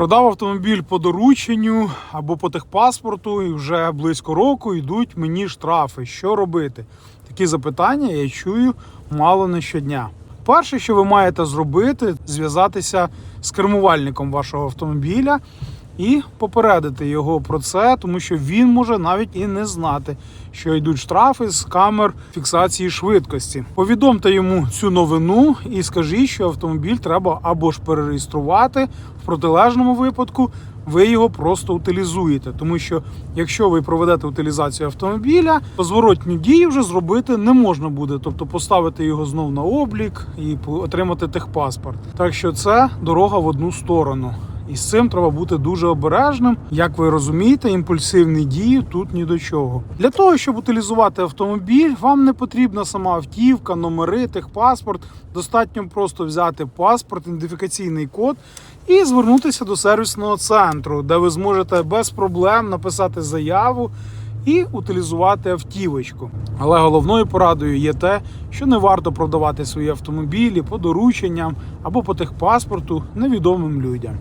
Продав автомобіль по дорученню або по техпаспорту, і вже близько року йдуть мені штрафи. Що робити? Такі запитання я чую мало не щодня. Перше, що ви маєте зробити, зв'язатися з кермувальником вашого автомобіля і попередити його про це, тому що він може навіть і не знати, що йдуть штрафи з камер фіксації швидкості. Повідомте йому цю новину і скажіть, що автомобіль треба або ж перереєструвати в протилежному випадку. Ви його просто утилізуєте, тому що якщо ви проведете утилізацію автомобіля, то зворотню дію вже зробити не можна буде, тобто поставити його знов на облік і отримати техпаспорт. Так що це дорога в одну сторону. І з цим треба бути дуже обережним. Як ви розумієте, імпульсивні дії тут ні до чого. Для того, щоб утилізувати автомобіль, вам не потрібна сама автівка, номери, техпаспорт. Достатньо просто взяти паспорт, ідентифікаційний код і звернутися до сервісного центру, де ви зможете без проблем написати заяву і утилізувати автівочку. Але головною порадою є те, що не варто продавати свої автомобілі по дорученням або по техпаспорту невідомим людям.